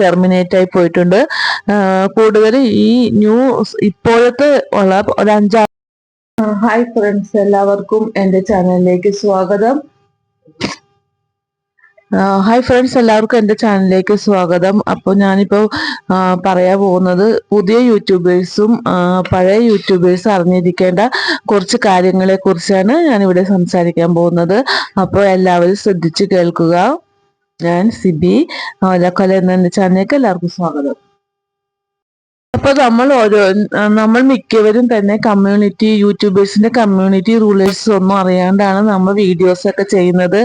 Terminate ആയി പോയിട്ടുണ്ട്. കൂടുതൽ ഈ ന്യൂ ഇപ്പോഴത്തെ ഉള്ള ഒരു അഞ്ചാറ് ഹായ് ഫ്രണ്ട്സ് എല്ലാവർക്കും എന്റെ ചാനലിലേക്ക് സ്വാഗതം. ഹായ് ഫ്രണ്ട്സ് എല്ലാവർക്കും എന്റെ ചാനലിലേക്ക് സ്വാഗതം. അപ്പോൾ ഞാനിപ്പോൾ പറയാൻ പോകുന്നത് പുതിയ യൂട്യൂബേഴ്സും പഴയ യൂട്യൂബേഴ്സും അറിഞ്ഞിരിക്കേണ്ട കുറച്ച് കാര്യങ്ങളെക്കുറിച്ചാണ് ഞാനിവിടെ സംസാരിക്കാൻ പോകുന്നത്. അപ്പോൾ എല്ലാവരും ശ്രദ്ധിച്ച് കേൾക്കുക. ഞാൻ സിബി ഓലക്കൊല എന്ന ചാനലിലേക്ക് എല്ലാവർക്കും സ്വാഗതം. അപ്പൊ നമ്മൾ ഓരോ നമ്മൾ മിക്കവരും തന്നെ കമ്മ്യൂണിറ്റി യൂട്യൂബേഴ്സിന്റെ കമ്മ്യൂണിറ്റി റൂളേഴ്സ് ഒന്നും അറിയാണ്ടാണ് നമ്മൾ വീഡിയോസ് ഒക്കെ ചെയ്യുന്നത്.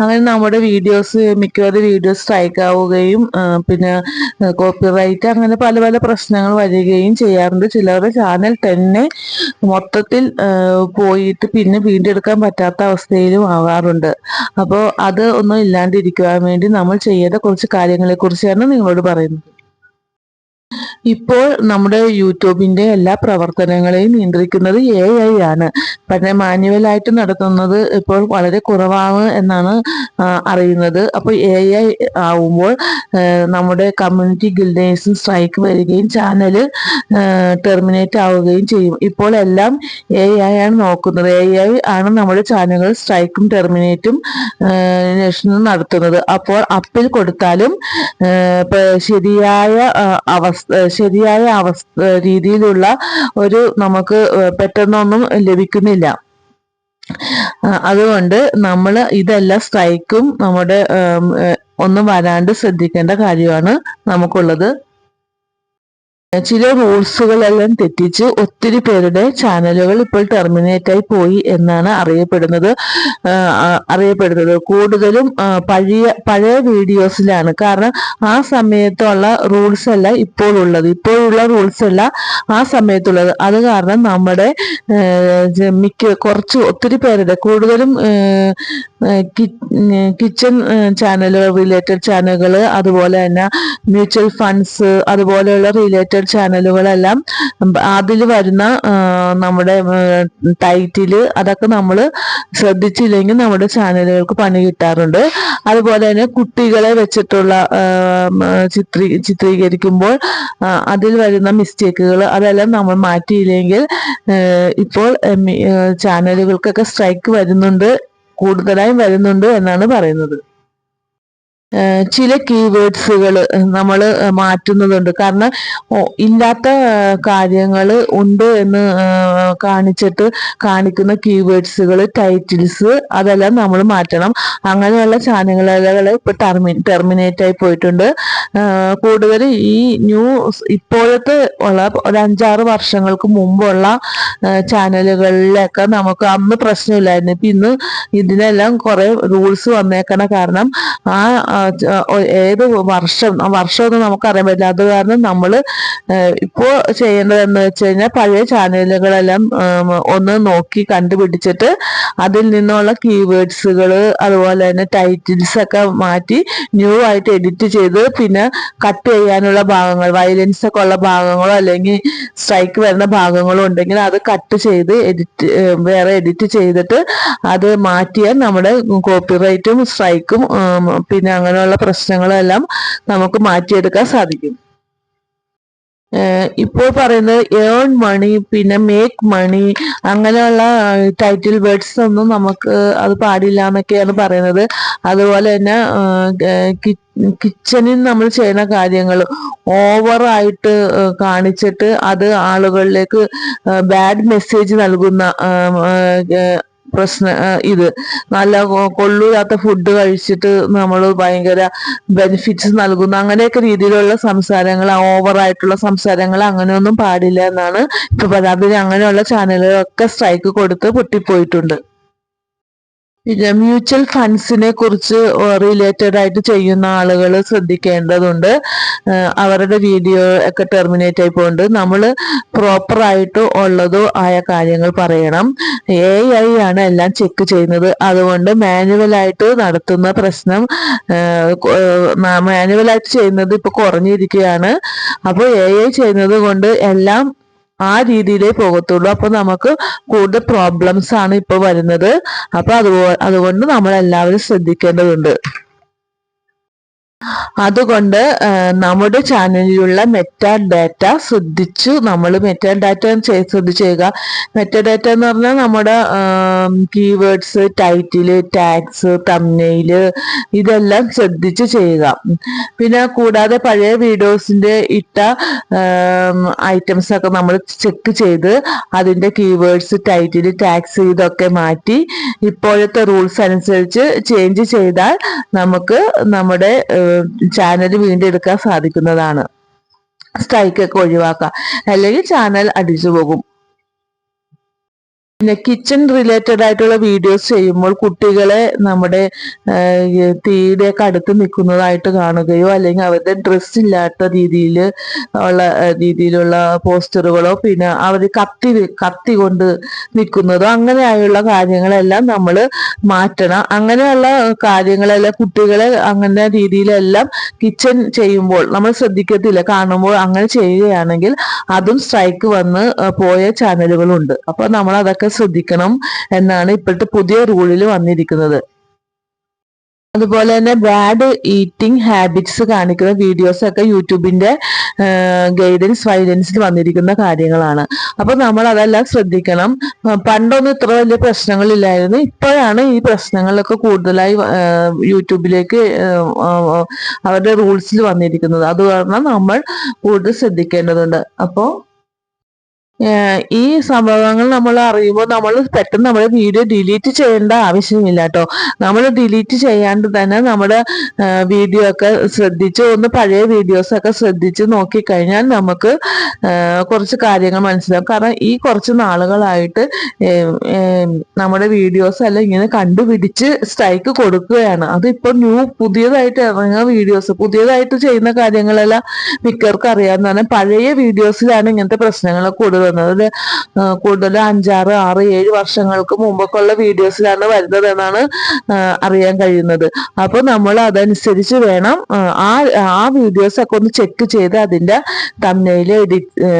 അങ്ങനെ നമ്മുടെ വീഡിയോസ് മിക്കവരും വീഡിയോസ് സ്ട്രൈക്ക് ആവുകയും പിന്നെ കോപ്പിറൈറ്റ് അങ്ങനെ പല പല പ്രശ്നങ്ങൾ വരികയും ചെയ്യാറുണ്ട്. ചിലരുടെ ചാനൽ തന്നെ മൊത്തത്തിൽ പോയിട്ട് പിന്നെ വീണ്ടെടുക്കാൻ പറ്റാത്ത അവസ്ഥയിലും ആവാറുണ്ട്. അപ്പോൾ അത് ഒന്നും ഇല്ലാണ്ടിരിക്കുവാൻ വേണ്ടി നമ്മൾ ചെയ്യേണ്ട കുറച്ച് കാര്യങ്ങളെ കുറിച്ചാണ് നിങ്ങളോട് പറയുന്നത്. ഇപ്പോൾ നമ്മുടെ യൂട്യൂബിന്റെ എല്ലാ പ്രവർത്തനങ്ങളെയും നിയന്ത്രിക്കുന്നത് എ ഐ ആണ്. പക്ഷേ മാനുവലായിട്ട് നടത്തുന്നത് ഇപ്പോൾ വളരെ കുറവാണ് എന്നാണ് അറിയുന്നത്. അപ്പോൾ എ ഐ ആവുമ്പോൾ നമ്മുടെ കമ്മ്യൂണിറ്റി ഗിൽഡേഴ്സും സ്ട്രൈക്ക് വരികയും ചാനൽ ടെർമിനേറ്റ് ആവുകയും ചെയ്യും. ഇപ്പോൾ എല്ലാം എ ഐ ആണ് നോക്കുന്നത്. എ ഐ ആണ് നമ്മുടെ ചാനലുകൾ സ്ട്രൈക്കും ടെർമിനേറ്റും നടത്തുന്നത്. അപ്പോൾ അപ്പിൽ കൊടുത്താലും ശരിയായ അവസ്ഥ ശരിയായ അവസ്ഥ രീതിയിലുള്ള ഒരു നമുക്ക് പെട്ടെന്നൊന്നും ലഭിക്കുന്നില്ല. അതുകൊണ്ട് നമ്മൾ ഇതെല്ലാം സ്ട്രൈക്കും നമ്മുടെ ഒന്നും വരാണ്ട് ശ്രദ്ധിക്കേണ്ട കാര്യമാണ് നമുക്കുള്ളത്. ചില റൂൾസുകളെല്ലാം തെറ്റിച്ച് ഒത്തിരി പേരുടെ ചാനലുകൾ ഇപ്പോൾ ടെർമിനേറ്റ് ആയി പോയി എന്നാണ് അറിയപ്പെടുന്നത്. അറിയപ്പെടുന്നത്. കൂടുതലും പഴയ പഴയ വീഡിയോസിലാണ്. കാരണം ആ സമയത്തുള്ള റൂൾസ് അല്ല ഇപ്പോൾ ഉള്ളത് ഇപ്പോഴുള്ള റൂൾസ് അല്ല ആ സമയത്തുള്ളത്. അത് കാരണം നമ്മുടെ മിക്ക കുറച്ച് ഒത്തിരി പേരുടെ കൂടുതലും കിച്ചൺ ചാനലുകൾ റിലേറ്റഡ് ചാനലുകൾ അതുപോലെ തന്നെ മ്യൂച്വൽ ഫണ്ട്സ് അതുപോലെയുള്ള റിലേറ്റഡ് ചാനലുകളെല്ലാം അതിൽ വരുന്ന നമ്മുടെ ടൈറ്റിൽ അതൊക്കെ നമ്മൾ ശ്രദ്ധിച്ചില്ലെങ്കിൽ നമ്മുടെ ചാനലുകൾക്ക് പണി കിട്ടാറുണ്ട്. അതുപോലെ തന്നെ കുട്ടികളെ വെച്ചിട്ടുള്ള ചിത്രീ ചിത്രീകരിക്കുമ്പോൾ അതിൽ വരുന്ന മിസ്റ്റേക്കുകൾ അതെല്ലാം നമ്മൾ മാറ്റിയില്ലെങ്കിൽ ഇപ്പോൾ ചാനലുകൾക്കൊക്കെ സ്ട്രൈക്ക് വരുന്നുണ്ട്. കൂടുതലായും വരുന്നുണ്ട് എന്നാണ് പറയുന്നത്. ചില കീവേഡ്സുകൾ നമ്മൾ മാറ്റുന്നതുണ്ട്. കാരണം ഇല്ലാത്ത കാര്യങ്ങൾ ഉണ്ട് എന്ന് കാണിച്ചിട്ട് കാണിക്കുന്ന കീവേഡ്സുകൾ ടൈറ്റിൽസ് അതെല്ലാം നമ്മൾ മാറ്റണം. അങ്ങനെയുള്ള ചാനലുകൾ ഇപ്പൊ ടെർമി ടെർമിനേറ്റ് ആയി പോയിട്ടുണ്ട്. കൂടുതൽ ഈ ന്യൂ ഇപ്പോഴത്തെ ഉള്ള ഒരു അഞ്ചാറ് വർഷങ്ങൾക്ക് മുമ്പുള്ള ചാനലുകളിലൊക്കെ നമുക്ക് അന്ന് പ്രശ്നമില്ലായിരുന്നു. ഇപ്പൊ ഇന്ന് ഇതിനെല്ലാം കുറെ റൂൾസ് വന്നേക്കണ കാരണം ആ ഏത് വർഷം വർഷമൊന്നും നമുക്കറിയാൻ പറ്റില്ല. അത് കാരണം നമ്മൾ ഇപ്പോൾ ചെയ്യേണ്ടതെന്ന് വെച്ച് കഴിഞ്ഞാൽ പഴയ ചാനലുകളെല്ലാം ഒന്ന് നോക്കി കണ്ടുപിടിച്ചിട്ട് അതിൽ നിന്നുള്ള കീവേഡ്സുകൾ അതുപോലെ തന്നെ ടൈറ്റിൽസ് ഒക്കെ മാറ്റി ന്യൂ ആയിട്ട് എഡിറ്റ് ചെയ്ത് പിന്നെ കട്ട് ചെയ്യാനുള്ള ഭാഗങ്ങൾ വയലൻസ് ഒക്കെ ഉള്ള ഭാഗങ്ങളോ അല്ലെങ്കിൽ സ്ട്രൈക്ക് വരുന്ന ഭാഗങ്ങളോ ഉണ്ടെങ്കിൽ അത് കട്ട് ചെയ്ത് എഡിറ്റ് വേറെ എഡിറ്റ് ചെയ്തിട്ട് അത് മാറ്റിയാൽ നമ്മുടെ കോപ്പിറൈറ്റും സ്ട്രൈക്കും പിന്നെ അങ്ങനെയുള്ള പ്രശ്നങ്ങളെല്ലാം നമുക്ക് മാറ്റിയെടുക്കാൻ സാധിക്കും. ഇപ്പോൾ പറയുന്നത് ഏൺ മണി പിന്നെ മേക്ക് മണി അങ്ങനെയുള്ള ടൈറ്റിൽ വേർഡ്സ് ഒന്നും നമുക്ക് അത് പാടില്ല എന്നൊക്കെയാണ് പറയുന്നത്. അതുപോലെ തന്നെ കിച്ചണിൽ നമ്മൾ ചെയ്യുന്ന കാര്യങ്ങൾ ഓവറായിട്ട് കാണിച്ചിട്ട് അത് ആളുകളിലേക്ക് ബാഡ് മെസ്സേജ് നൽകുന്ന പ്രശ്ന ഇത് നല്ല കൊള്ളൂരാത്ത ഫുഡ് കഴിച്ചിട്ട് നമ്മൾ ഭയങ്കര ബെനിഫിറ്റ്സ് നൽകുന്ന. അങ്ങനെയൊക്കെ രീതിയിലുള്ള സംസാരങ്ങൾ ഓവറായിട്ടുള്ള സംസാരങ്ങൾ അങ്ങനെയൊന്നും പാടില്ല എന്നാണ് ഇപ്പൊ പരാതി. അങ്ങനെയുള്ള ചാനലുകളൊക്കെ സ്ട്രൈക്ക് കൊടുത്ത് പൊട്ടിപ്പോയിട്ടുണ്ട്. പിന്നെ മ്യൂച്വൽ ഫണ്ട്സിനെ കുറിച്ച് റിലേറ്റഡ് ആയിട്ട് ചെയ്യുന്ന ആളുകൾ ശ്രദ്ധിക്കേണ്ടതുണ്ട്. അവരുടെ വീഡിയോ ഒക്കെ ടെർമിനേറ്റ് ആയി പോകുന്നുണ്ട് നമ്മൾ പ്രോപ്പറായിട്ട് ഉള്ളതോ ആയ കാര്യങ്ങൾ പറയണം. എ ഐ ആണ് എല്ലാം ചെക്ക് ചെയ്യുന്നത്. അതുകൊണ്ട് മാനുവലായിട്ട് നടത്തുന്ന പ്രശ്നം മാനുവലായിട്ട് ചെയ്യുന്നത് ഇപ്പൊ കുറഞ്ഞിരിക്കുകയാണ്. അപ്പോൾ എ ഐ ചെയ്യുന്നത് കൊണ്ട് എല്ലാം ആ രീതിയിലേ പോകത്തുള്ളൂ. അപ്പോൾ നമുക്ക് കൂടുതൽ പ്രോബ്ലംസ് ആണ് ഇപ്പൊ വരുന്നത്. അപ്പൊ അതുകൊണ്ട് നമ്മൾ എല്ലാവരും ശ്രദ്ധിക്കേണ്ടതുണ്ട്. അതുകൊണ്ട് നമ്മുടെ ചാനലിലുള്ള മെറ്റാ ഡാറ്റ ശ്രദ്ധിച്ചു. നമ്മൾ മെറ്റാ ഡാറ്റ ശ്രദ്ധിച്ച് ചെയ്യുക മെറ്റാ ഡാറ്റ എന്ന് പറഞ്ഞാൽ നമ്മുടെ കീവേഡ്സ് ടൈറ്റിൽ ടാഗ്സ് തമ്മയിൽ ഇതെല്ലാം ശ്രദ്ധിച്ച് ചെയ്യുക. പിന്നെ കൂടാതെ പഴയ വീഡിയോസിന്റെ ഇട്ട ഐറ്റംസ് ഒക്കെ നമ്മൾ ചെക്ക് ചെയ്ത് അതിന്റെ കീവേഡ്സ് ടൈറ്റിൽ ടാഗ്സ് ഇതൊക്കെ മാറ്റി ഇപ്പോഴത്തെ റൂൾസ് അനുസരിച്ച് ചേഞ്ച് ചെയ്താൽ നമുക്ക് നമ്മുടെ ചാനൽ വീണ്ടെടുക്കാൻ സാധിക്കുന്നതാണ്. സ്ട്രൈക്ക് ഒക്കെ ഒഴിവാക്കാം. അല്ലെങ്കിൽ ചാനൽ അടിച്ചു പോകും പിന്നെ കിച്ചൺ റിലേറ്റഡ് ആയിട്ടുള്ള വീഡിയോസ് ചെയ്യുമ്പോൾ കുട്ടികളെ നമ്മുടെ തീയുടെ അടുത്ത് നിൽക്കുന്നതായിട്ട് കാണുകയോ അല്ലെങ്കിൽ അവരുടെ ഡ്രസ്സ് ഇല്ലാത്ത രീതിയിൽ ഉള്ള രീതിയിലുള്ള പോസ്റ്ററുകളോ പിന്നെ അവർ കത്തി കത്തി കൊണ്ട് നിൽക്കുന്നതോ അങ്ങനെയായുള്ള കാര്യങ്ങളെല്ലാം നമ്മൾ മാറ്റണം. അങ്ങനെയുള്ള കാര്യങ്ങളെല്ലാം കുട്ടികളെ അങ്ങനെ രീതിയിലെല്ലാം കിച്ചൺ ചെയ്യുമ്പോൾ നമ്മൾ ശ്രദ്ധിക്കത്തില്ല. കാണുമ്പോൾ അങ്ങനെ ചെയ്യുകയാണെങ്കിൽ അതും സ്ട്രൈക്ക് വന്ന് പോയ ചാനലുകളുണ്ട് അപ്പോൾ നമ്മൾ അതൊക്കെ ശ്രദ്ധിക്കണം എന്നാണ് ഇപ്പോഴത്തെ പുതിയ റൂളിൽ വന്നിരിക്കുന്നത്. അതുപോലെ തന്നെ ബാഡ് ഈറ്റിംഗ് ഹാബിറ്റ്സ് കാണിക്കുന്ന വീഡിയോസ് ഒക്കെ യൂട്യൂബിന്റെ ഗൈഡൻസ് വൈഡൻസിൽ വന്നിരിക്കുന്ന കാര്യങ്ങളാണ്. അപ്പൊ നമ്മൾ അതെല്ലാം ശ്രദ്ധിക്കണം. പണ്ടൊന്നും ഇത്ര വലിയ പ്രശ്നങ്ങളില്ലായിരുന്നു. ഇപ്പോഴാണ് ഈ പ്രശ്നങ്ങളൊക്കെ കൂടുതലായി യൂട്യൂബിലേക്ക് അവരുടെ റൂൾസിൽ വന്നിരിക്കുന്നത്. അത് കാരണം നമ്മൾ കൂടുതൽ ശ്രദ്ധിക്കേണ്ടതുണ്ട്. അപ്പോൾ ഈ സംഭവങ്ങൾ നമ്മൾ അറിയുമ്പോൾ നമ്മൾ പെട്ടെന്ന് നമ്മുടെ വീഡിയോ ഡിലീറ്റ് ചെയ്യേണ്ട ആവശ്യമില്ല കേട്ടോ നമ്മൾ ഡിലീറ്റ് ചെയ്യാണ്ട് തന്നെ നമ്മുടെ വീഡിയോ ഒക്കെ ശ്രദ്ധിച്ച് ഒന്ന് പഴയ വീഡിയോസ് ഒക്കെ ശ്രദ്ധിച്ച് നോക്കിക്കഴിഞ്ഞാൽ നമുക്ക് കുറച്ച് കാര്യങ്ങൾ മനസ്സിലാവും. കാരണം ഈ കുറച്ച് നാളുകളായിട്ട് നമ്മുടെ വീഡിയോസ് എല്ലാം ഇങ്ങനെ കണ്ടുപിടിച്ച് സ്ട്രൈക്ക് കൊടുക്കുകയാണ്. അതിപ്പോ ന്യൂ പുതിയതായിട്ട് ഇറങ്ങുന്ന വീഡിയോസ് പുതിയതായിട്ട് ചെയ്യുന്ന കാര്യങ്ങളെല്ലാം മിക്കവർക്കും അറിയാവുന്നതാണ്. പഴയ വീഡിയോസിലാണ് ഇങ്ങനത്തെ പ്രശ്നങ്ങളൊക്കെ കൂടുതൽ വന്നത്. അത് കൂടുതൽ അഞ്ചാറ് ആറ് ഏഴ് വർഷങ്ങൾക്ക് മുമ്പൊക്കെ ഉള്ള വീഡിയോസിലാണ് വരുന്നത് എന്നാണ് അറിയാൻ കഴിയുന്നത്. അപ്പൊ നമ്മൾ അതനുസരിച്ച് വേണം ആ, ആ വീഡിയോസ് ഒക്കെ ഒന്ന് ചെക്ക് ചെയ്ത് അതിന്റെ തമ്മയിൽ എഡിറ്റ്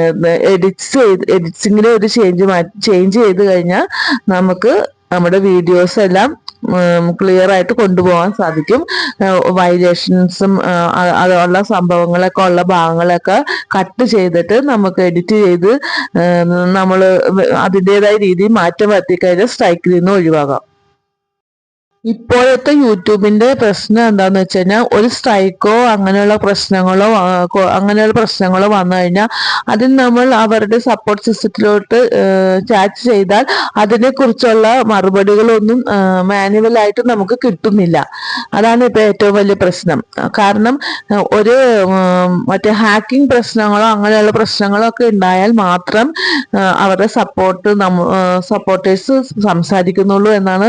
എഡിറ്റ്സ് ചെയ്ത് എഡിറ്റ്സിങ്ങിൽ ഒരു ചേഞ്ച് ചേഞ്ച് ചെയ്ത് കഴിഞ്ഞാൽ നമുക്ക് നമ്മുടെ വീഡിയോസ് എല്ലാം ക്ലിയർ ആയിട്ട് കൊണ്ടുപോകാൻ സാധിക്കും. വയലേഷൻസും അതുള്ള സംഭവങ്ങളൊക്കെ ഉള്ള ഭാഗങ്ങളൊക്കെ കട്ട് ചെയ്തിട്ട് നമുക്ക് എഡിറ്റ് ചെയ്ത് നമ്മൾ അതിന്റെതായ രീതിയിൽ മാറ്റം വരുത്തി കഴിഞ്ഞാൽ സ്ട്രൈക്കിൽ നിന്ന് ഒഴിവാകാം. ഇപ്പോഴത്തെ യൂട്യൂബിന്റെ പ്രശ്നം എന്താന്ന് വെച്ച് കഴിഞ്ഞാൽ ഒരു സ്ട്രൈക്കോ അങ്ങനെയുള്ള പ്രശ്നങ്ങളോ അങ്ങനെയുള്ള പ്രശ്നങ്ങളോ വന്നു കഴിഞ്ഞാൽ അതിൽ നമ്മൾ അവരുടെ സപ്പോർട്ട് സിസ്റ്റത്തിലോട്ട് ചാറ്റ് ചെയ്താൽ അതിനെക്കുറിച്ചുള്ള മറുപടികളൊന്നും മാനുവലായിട്ട് നമുക്ക് കിട്ടുന്നില്ല. അതാണ് ഇപ്പൊ ഏറ്റവും വലിയ പ്രശ്നം. കാരണം ഒരു മറ്റേ ഹാക്കിംഗ് പ്രശ്നങ്ങളോ അങ്ങനെയുള്ള പ്രശ്നങ്ങളോ ഒക്കെ ഉണ്ടായാൽ മാത്രം അവരുടെ സപ്പോർട്ട് സപ്പോർട്ടേഴ്സ് സംസാരിക്കുന്നുള്ളൂ എന്നാണ്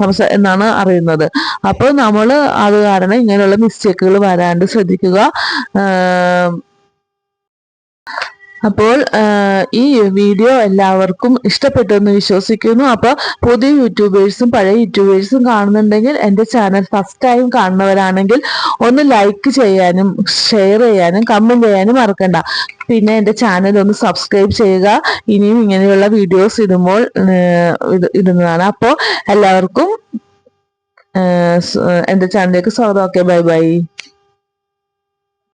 സംസാ എന്നാണ് അറിയുന്നത്. അപ്പോൾ നമ്മൾ അത് കാരണം ഇങ്ങനെയുള്ള മിസ്റ്റേക്കുകൾ വരാണ്ട് ശ്രദ്ധിക്കുക. അപ്പോൾ ഈ വീഡിയോ എല്ലാവർക്കും ഇഷ്ടപ്പെട്ടു എന്ന് വിശ്വസിക്കുന്നു. അപ്പോൾ പുതിയ യൂട്യൂബേഴ്സും പഴയ യൂട്യൂബേഴ്സും കാണുന്നുണ്ടെങ്കിൽ എന്റെ ചാനൽ ഫസ്റ്റ് ടൈം കാണുന്നവരാണെങ്കിൽ ഒന്ന് ലൈക്ക് ചെയ്യാനും ഷെയർ ചെയ്യാനും കമന്റ് ചെയ്യാനും മറക്കണ്ട. പിന്നെ എന്റെ ചാനൽ ഒന്ന് സബ്സ്ക്രൈബ് ചെയ്യുക. ഇനിയും ഇങ്ങനെയുള്ള വീഡിയോസ് ഇടുമ്പോൾ ഇടുന്നതാണ്. അപ്പോൾ എല്ലാവർക്കും എന്റെ ചാനലിലേക്ക് സ്വാഗതം. Okay bye bye